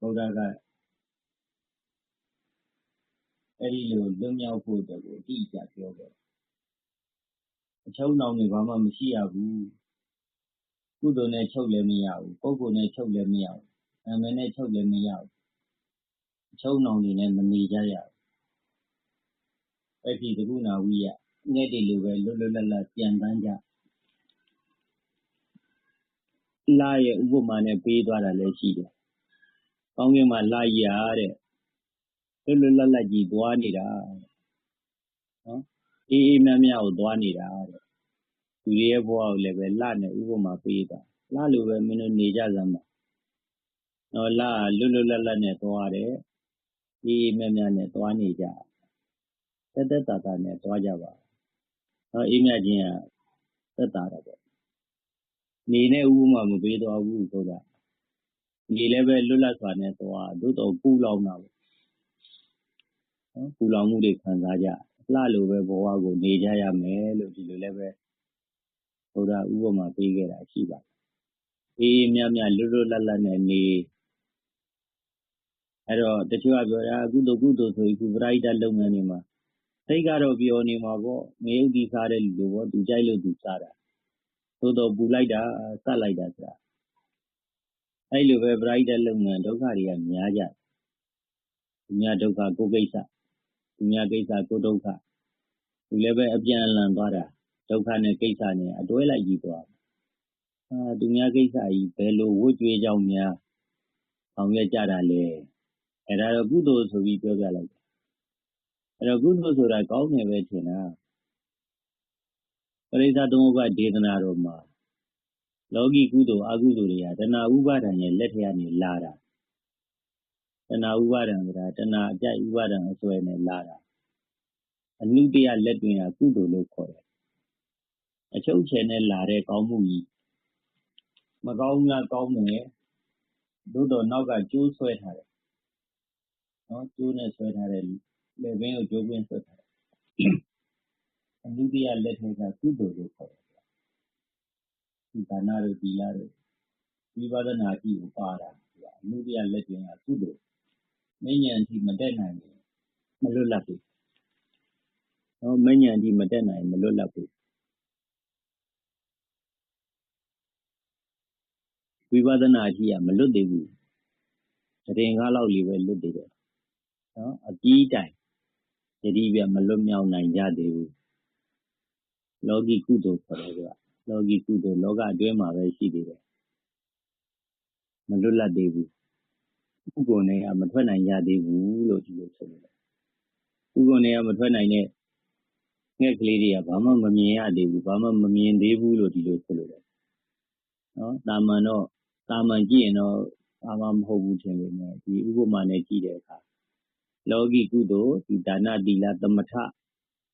ဘုရားကအဲ့ဒီလိုလွတ်မြောက်ဖို့အတွက်ကိုအတိအကျပြောခဲ့တယ်အချုပ်နှောင်တွေဘာမှမရှိရဘူးကုသိုလ်နဲ့ချုပ်လည်းမရဘူးပုဂ္ဂိုလ်နဲ့ချုပ်လည်းမရဘူးနာမည်နဲ့ချုပ်လည်းမရဘူးအချုပ်နှောင်တွေနဲ့မနေကြရဘူးအဲ့ဒီသကုဏဝိယငဲ့တွေလိုပဲလွတ်လွတ်လပ်လပ်ပြန်တန်းကြလာရဲ့ဥပမာနဲ့ပေးသွားတာလည်းရှိတယ်။ ကောင်းကင်မှာလာရတဲ့လွတ်လွတ်လပ်လပ်ကြီးသွားနေတာနော်အေးအေးမြမြကိုသွားနေတာတဲ့သူရဲ့ဘဝကိုလည်းပဲလာနဲ့ဥပမာပေးတာလာလိုပဲမင်းတို့နေကြစမ်းပါနော်လာလွတ်လွတ်လပ်လပ်နဲ့သွားတယ်အေးအေးမြမြနဲ့သွားနေကြတက်တက်တာတာနဲ့သွားကြပါနော်အေးမြချင်းကသက်တာတော့ပေါ့နေနဲ့ဥပမာမပေးတော့ဘူးဆိုတာ နေလည်းပဲလွတ်လပ်စွာနဲ့သွားသို့တော့ပူလောင်တာပေါ့နော်ပူလောင်မှုတွေခံစားကြလှလိုပဲဘဝကိုနေကြရမယ်လို့ဒီလိုလည်းပဲဘုရားဥပမာပေးခဲ့တာရှိပါတယ်အေးမြမြလွတ်လွတ်လပ်လပ်နဲ့နေအဲ့တော့တချို့ကပြောတာကုသိုလ်ကုသိုလ်ဆိုပြီးကုပရိဒတ်လုပ်ငန်းတွေမှာစိတ်ကတော့ပြောနေမှာပေါ့ငရုတ်တီစားတဲ့လူလိုပေါ့သူကြိုက်လို့သူစားတာသို့တော့ပူလိုက်တာစက်လိုက်တာဆိုတာ အဲ့လိုပဲပရိဒတ်လုပ်ငန်းဒုက္ခတွေကများကြသူများဒုက္ခကိုကိစ္စသူများကိစ္စကိုဒုက္ခသူလည်းပဲအပြန်အလှန်သွားတာဒုက္ခနဲ့ကိစ္စနဲ့အတွဲလိုက်ကြီးသွားအာသူများကိစ္စကြီးဘယ်လိုဝှကြွေးကြောင်းများအောင်ရကြတာလဲအဲ့ဒါတော့ကုသိုလ်ဆိုပြီးပြောပြလိုက်တယ်အဲ့တော့ကုသိုလ်ဆိုတာကောင်းတယ်ပဲထင်တာပရိသသမုပ္ပါဒေသနာတော်မှာ လောကီကုသိုလ်အကုသိုလ်တွေကတဏှာဥပါဒံရဲ့လက်ထက်ကနေလာတာတဏှာဥပါဒံဆိုတာတဏှာအကြိုက်ဥပါဒံအစွဲနဲ့လာတာအနုတ္တရလက်တွင်ဟာကုသိုလ်လို့ခေါ်တယ်အချုပ်ချယ်နဲ့လာတဲ့ကောင်းမှုကြီးမကောင်းများကောင်းတယ်သို့တော့နောက်ကကျိုးဆွဲထားတယ်နော်ကျိုးနဲ့ဆွဲထားတဲ့လေဘင်းကိုကျိုးပင်းဆွဲထားတယ်အနုတ္တရလက်ထက်ကကုသိုလ်လို့ခေါ်တယ် ဒီဒါနတို့ဒီလာတို့ဝိပဿနာကြည့်ကိုပါတာအနုတ္တရလက်တွင်ကကုသိုလ်မဉ္ဇဉ်အထိမတက်နိုင်ဘူးမလွတ်လပ်ဘူးနော်မဉ္ဇဉ်အထိမတက်နိုင်မလွတ်လပ်ဘူးဝိပဿနာကြည့်ရမလွတ်သေးဘူးတရင်ကားလောက်လေးပဲလွတ်သေးတယ်နော်အကြီးတိုင်ယတိပြမလွတ်မြောက်နိုင်ကြသေးဘူးလောကီကုသိုလ်ခေါ်တယ်က လောကီကုသိုလ်လောကအတွင်းမှာပဲရှိသေးတယ်မလွတ်လပ်သေးဘူးဥက္ကုနဲ့ကမထွက်နိုင်ကြသေးဘူးလို့ဒီလိုဆိုတယ်ဥက္ကုနဲ့ကမထွက်နိုင်တဲ့ငှက်ကလေးတွေကဘာမှမမြင်ရသေးဘူးဘာမှမမြင်သေးဘူးလို့ဒီလိုဆိုလို့တယ်နော်တာမန်တော့တာမန်ကြည့်ရင်တော့ဘာမှမဟုတ်ဘူးထင်ပေမဲ့ဒီဥပမာနဲ့ကြည့်တဲ့အခါလောကီကုသိုလ်ဒီဒါနသီလသမထ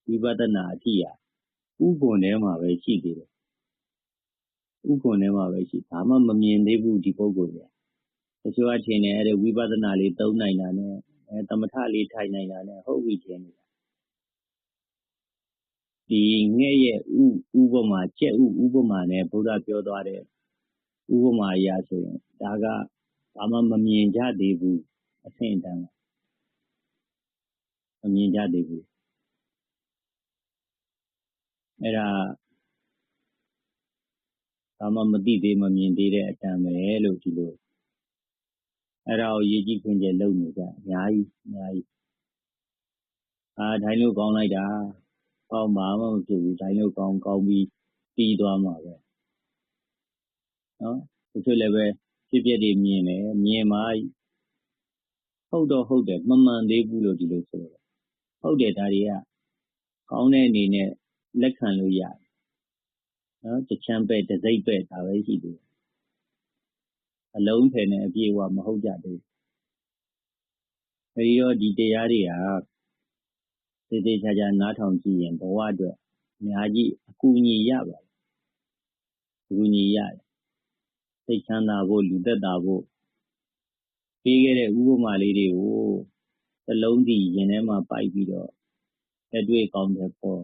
ဝိပဿနာအထိရာဥက္ကုထဲမှာပဲရှိသေးတယ် ဥက္ကုထဲမှာပဲရှိဘာမှမမြင်သေးဘူး ဒီပုဂ္ဂိုလ်တွေတချို့အထင်နဲ့အဲ့ဒီဝိပဿနာလေး သုံးနိုင်တာနဲ့အဲသမထလေး ထိုင်နိုင်တာနဲ့ ဟုတ်ပြီထင်နေတာ ဒီငဲ့ရဲ့ဥဥပမာကျက်ဥ ဥပမာနဲ့ ဘုရားပြောသွားတဲ့ ဥပမာအရာဆိုရင် ဒါက ဘာမှမမြင်ကြသေးဘူး အဆင့်တန်းမမြင်ကြသေးဘူး အဲ့ဒါ ဘာမှမသိသေးမမြင်သေးတဲ့အတန်ပဲလို့ဒီလိုအဲ့ဒါကိုရေးကြည့်ခွင့်ကျလုပ်နေကြအများကြီးအများကြီးအာထိုင်လို့ကောင်းလိုက်တာကောင်းမှမဖြစ်ဘူးထိုင်လို့ကောင်းကောင်းပြီးပြီးသွားမှာပဲနော်တချို့လည်းပဲဖြစ်ဖြစ်တွေမြင်တယ်မြင်မှဟုတ်တော့ဟုတ်တယ်မမှန်သေးဘူးလို့ဒီလိုဆိုတယ်ဟုတ်တယ်ဒါတွေကကောင်းတဲ့အနေနဲ့လက်ခံလို့ရတယ် နော်တချမ်းပဲ့တစိမ့်ပဲ့ဒါပဲရှိသေးတယ်အလုံးထည်နဲ့အပြည့်အဝမဟုတ်ကြသေးဘူးအဲဒီတော့ဒီတရားတွေဟာသေသေးချာချာနားထောင်ကြည့်ရင်ဘဝအတွက်အများကြီးအကူအညီရပါတယ်အကူအညီရတယ်စိတ်ချမ်းသာဖို့လူသက်သာဖို့ပေးခဲ့တဲ့ဥပမာလေးတွေကိုသလုံးစီရင်ထဲမှာပိုက်ပြီးတော့လက်တွေ့ကောင်းတယ်ပေါ်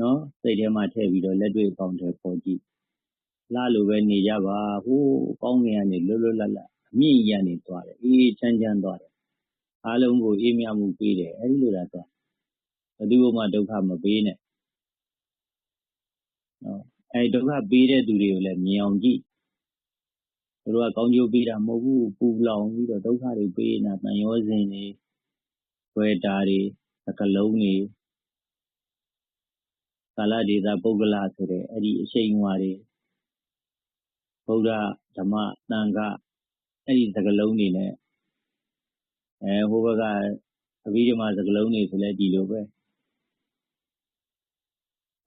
နော်စိတ်ထဲမှာထည့်ပြီးတော့လက်တွေ့ကောင်းတယ်ပေါ်ကြည့်လှလိုပဲနေကြပါဟိုးကောင်းငင်ကနေလွတ်လွတ်လပ်လပ်အမြင့်ကြီးကနေသွားတယ်အေးအေးချမ်းချမ်းသွားတယ်အားလုံးကိုအေးမြမှုပေးတယ်အဲဒီလိုသာသွားဘယ်သူမှဒုက္ခမပေးနဲ့နော်အဲဒီဒုက္ခပေးတဲ့သူတွေကိုလည်းမြင်အောင်ကြည့်သူတို့ကကောင်းကျိုးပေးတာမဟုတ်ဘူးပူလောင်ပြီးတော့ဒုက္ခတွေပေးနေတာတန်ရောစဉ်တွေဝေတာတွေသကလုံးတွေ ကာလဒေသပုဂ္ဂလဆိုတဲ့အဲ့ဒီအရှိန်အဝါတွေဗုဒ္ဓဓမ္မသံဃအဲ့ဒီသကလုံးတွေနဲ့အဲဟိုဘက်ကအဘိဓမ္မာသကလုံးတွေဆိုလဲဒီလိုပဲ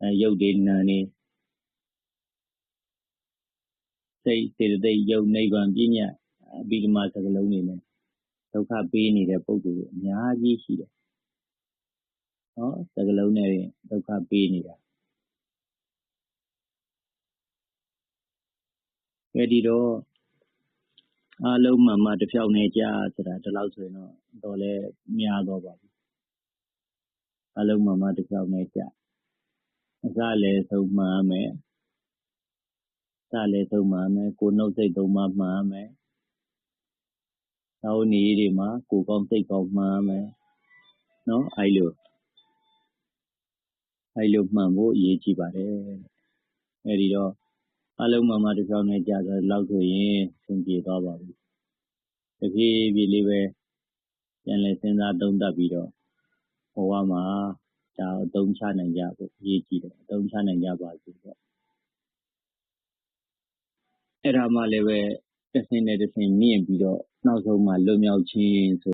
အဲရုပ်တွေနာနေစိတ်စေတသိက်ယုံနိဗ္ဗာန်ပြည့်ညတ်အဘိဓမ္မာသကလုံးတွေနဲ့ဒုက္ခပေးနေတဲ့ပုဂ္ဂိုလ်တွေအများကြီးရှိတယ် နော်သကလုံးနဲ့ဒုက္ခပေးနေတာအဲဒီတော့အားလုံးမှမှတစ်ဖြောင်းနေကြဆိုတာဒီလောက်ဆိုရင်တော့တော့လဲများတော့ပါပြီအားလုံးမှမှတစ်ဖြောင်းနေကြအစလည်းဆုံးမှန်မယ်စလည်းဆုံးမှန်မယ်ကိုနှုတ်စိတ်သုံးမှမှန်မယ်သောင်းနေတွေမှာကိုကောင်းစိတ်ကောင်းမှန်မယ်နော်အဲ့လို အဲ့လိုမှန်ဖို့အရေးကြီးပါတယ်အဲ့ဒီတော့အလုံးမမတစ်ကြောင်နဲ့ကြာတော့လောက်ဆိုရင်သင်ပြေသွားပါပြီတဖြည်းဖြည်းလေးပဲပြန်လဲစဉ်းစားသုံးသပ်ပြီးတော့ဘဝမှာဒါအသုံးချနိုင်ကြဖို့အရေးကြီးတယ်အသုံးချနိုင်ကြပါစေပေါ့အဲ့ဒါမှလည်းပဲတစ်ဆင့်နဲ့တစ်ဆင့်မြင့်ပြီးတော့နောက်ဆုံးမှလွတ်မြောက်ခြင်းဆို